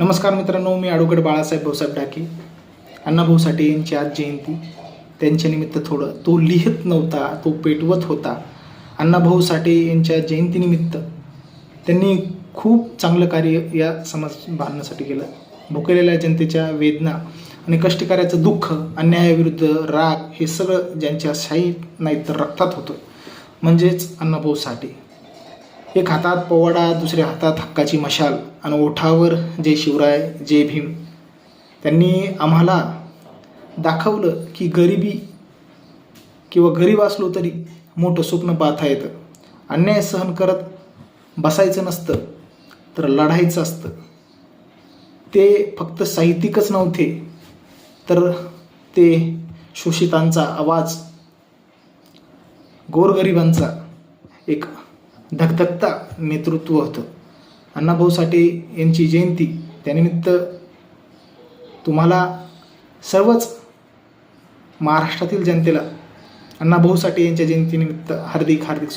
नमस्कार मित्रांनो मी ॲडव्होकेट बाळासाहेब भाऊसाहेब डाके अण्णाभाऊ साठे यांची आज जयंती. त्यांच्यानिमित्त थोडं तो लिहित नव्हता तो पेटवत होता. अण्णाभाऊ साठे यांच्या जयंतीनिमित्त त्यांनी खूप चांगलं कार्य या समाज बांधण्यासाठी केलं. भुकेलेल्या जनतेच्या वेदना आणि कष्टकार्याचं दुःख अन्यायाविरुद्ध राग हे सगळं ज्यांच्या शाहीत नाही तर रक्तात होतं. म्हणजेच अण्णाभाऊ साठे एक हातात पोवाडा दुसऱ्या हातात हक्काची मशाल आणि ओठावर जय शिवराय जय भीम. त्यांनी आम्हाला दाखवलं की गरिबी किंवा गरीब असलो तरी मोठं स्वप्न पाहता येतं. अन्याय सहन करत बसायचं नसतं तर लढायचं असतं. ते फक्त साहित्यिकच नव्हते तर ते शोषितांचा आवाज गोरगरिबांचा एक धकधकता नेतृत्व होतं. अण्णाभाऊ साठे यांची जयंती त्यानिमित्त तुम्हाला सर्वच महाराष्ट्रातील जनतेला अण्णाभाऊ साठे यांच्या जयंतीनिमित्त हार्दिक हार्दिक